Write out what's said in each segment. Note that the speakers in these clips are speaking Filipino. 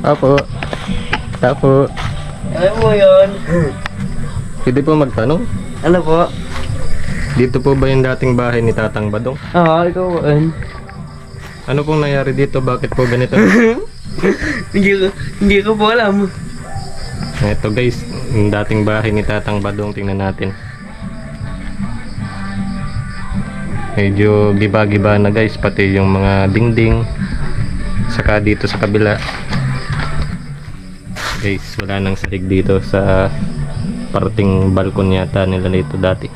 Opo. Tapo. Alam mo yun. Pwede po magtanong. Ano po? Dito po ba yung dating bahay ni Tatang Badong? Oo, ikaw po yun. Ano pong nangyari dito? Bakit po ganito? Hindi ko, hindi ko po alam. Ito guys, yung dating bahay ni Tatang Badong. Tingnan natin. Medyo giba-giba na guys. Pati yung mga dingding. Saka dito sa kabila. Guys, wala nang sahig dito sa parting balkon yata nila dito dati.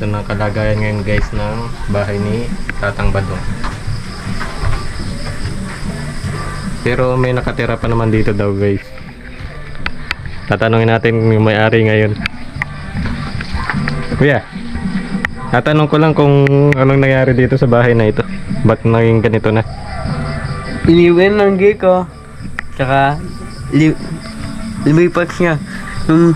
Ito na kalagayan ngayon guys ng bahay ni Tatang Badong. Pero may nakatira pa naman dito daw guys. Tatanungin natin yung may-ari ngayon. Kuya, tatanong ko lang kung anong nangyari dito sa bahay na ito. Ba't naging ganito na? Iniwan ng ko. Tsaka, li lumipat siya. Nung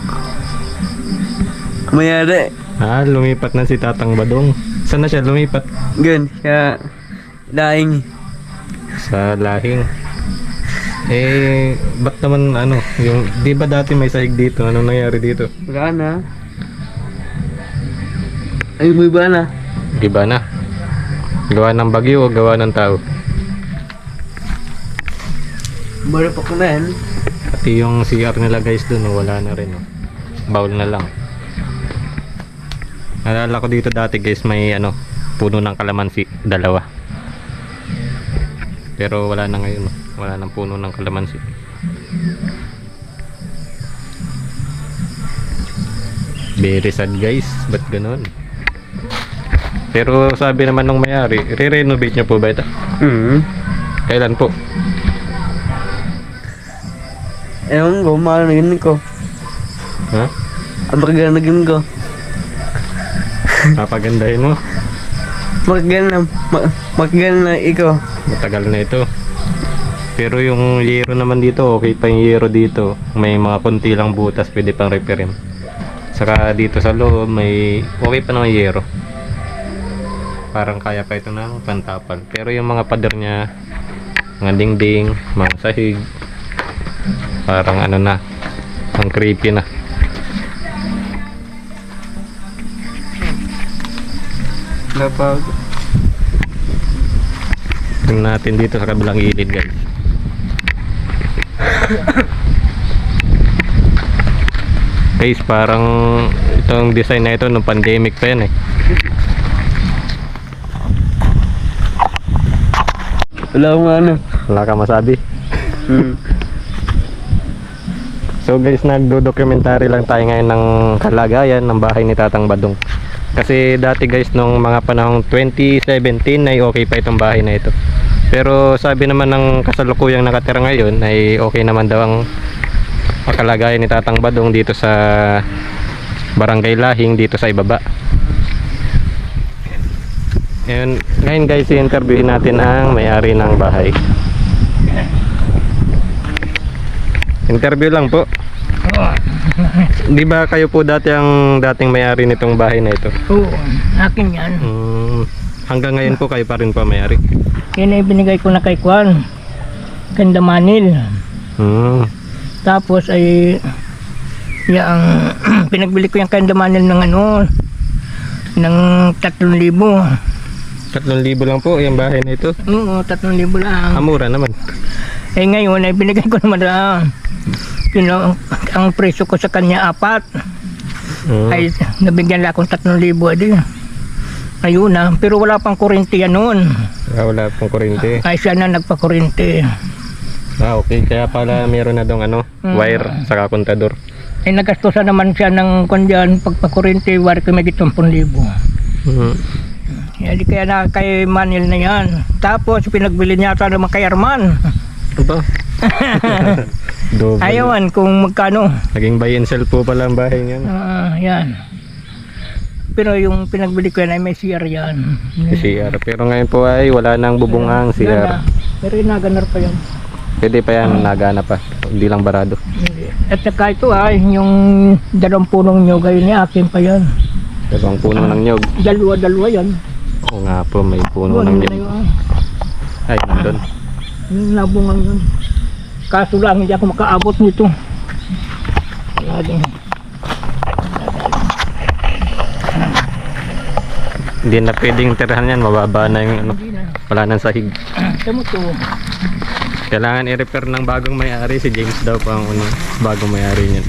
mayari. Ah, lumipat na si Tatang Badong. Saan na siya lumipat? Gan, siya daing. Sa lahing. Eh, ba't naman ano, yung, di ba dati may sahig dito? Anong nangyari dito? Wala na. Ay, may ba na? Iba na. Gawa ng bagyo o gawa ng tao? Baro pa yan. Pati yung CR nila guys dun, oh, wala na rin. Oh. Bowl na lang. Nalala ko dito dati guys, may ano, puno ng kalamansi, dalawa. Pero wala na ngayon, oh. wala nang puno ng kalamansi. Very sad guys, ba't ganun? Pero sabi naman nung may-ari, re-renovate niyo po ba ito? Hmm. Kailan po? Ewan ko, mahal na gano'n ko. Ha? Ang magagana na gano'n ko. Papagandahin mo? Magagana na, ma- magagana na ikaw. Matagal na ito. Pero yung yero naman dito, okay pa yung yero dito. May mga konti lang butas, pwede pang repairin. Saka dito sa loob, may okay pa naman yero. Parang kaya pa ito ng pantapal. Pero yung mga pader niya, mga dingding, mga sahig, parang ano na, ang creepy na. Napag. Tingnan natin dito sa kabilang gilid guys. guys, parang itong design na ito nung pandemic pa yan eh. Wala akong ano. Wala ka masabi. Hmm. So guys, nagdo-documentary lang tayo ngayon ng kalagayan ng bahay ni Tatang Badong. Kasi dati guys, nung mga panahong 2017 ay okay pa itong bahay na ito. Pero sabi naman ng kasalukuyang nakatira ngayon ay okay naman daw ang ang kalagayan ni Tatang Badong dito sa Barangay Lahing dito sa ibaba. Ngayon, ngayon guys, i-interviewin natin ang may-ari ng bahay. Interview lang po. Di ba kayo po dati ang dating may-ari nitong bahay na ito? Oo, akin yan. Mm, hanggang ngayon po kayo pa rin po may-ari. Yan ay binigay ko na kay Kwan. Kanda Manil. Mm, Tapos ay yung pinagbili ko yung Kanda Manil ng ano ng 3,000. 3,000 lang po yung bahay na ito. Oo, 3,000 lang. Amura naman. Eh ngayon ay binigay ko naman na pino, ang presyo ko sa kanya apat. Mm, Ay nabigyan lang akong 3,000 din. Ayun na, pero wala pang kuryente yan noon. ah, wala pong kuryente. Ay siya na nagpa-kuryente. Ah, okay. Kaya pala meron na dong ano, Mm. wire sa kontador. Ay nagastusan naman siya ng kundyan pagpakuryente, wari ko may 10,000. Mm. Yan, di kaya na kay Manil na yan. Tapos pinagbili niya ata naman kay Arman. Aba. Ayawan kung magkano. Naging buy and sell po pala ang bahay niyan. Ah, yan. Pero yung pinagbili ko yan ay may CR yan. Si CR. Pero ngayon po ay wala nang bubungang Wala CR. na. Pero inaganar pa yan. Pwede pa yan, nagana pa. Hindi lang barado. At saka ito ay yung dalawang punong nyog ay ni akin pa yan. Dalawang puno ng nyog. Dalawa-dalawa yan. Oo nga po, may puno ng yun. Ay, nandun. Yung nabungan yun. Kaso lang hindi ako makaabot nito. Wala din. Hindi na pwedeng tirahan yan, mababa na yung ano, wala nang sahig. Tama to. Kailangan i-repair ng bagong may-ari. Si James daw pa ang ano, bagong may-ari niyan.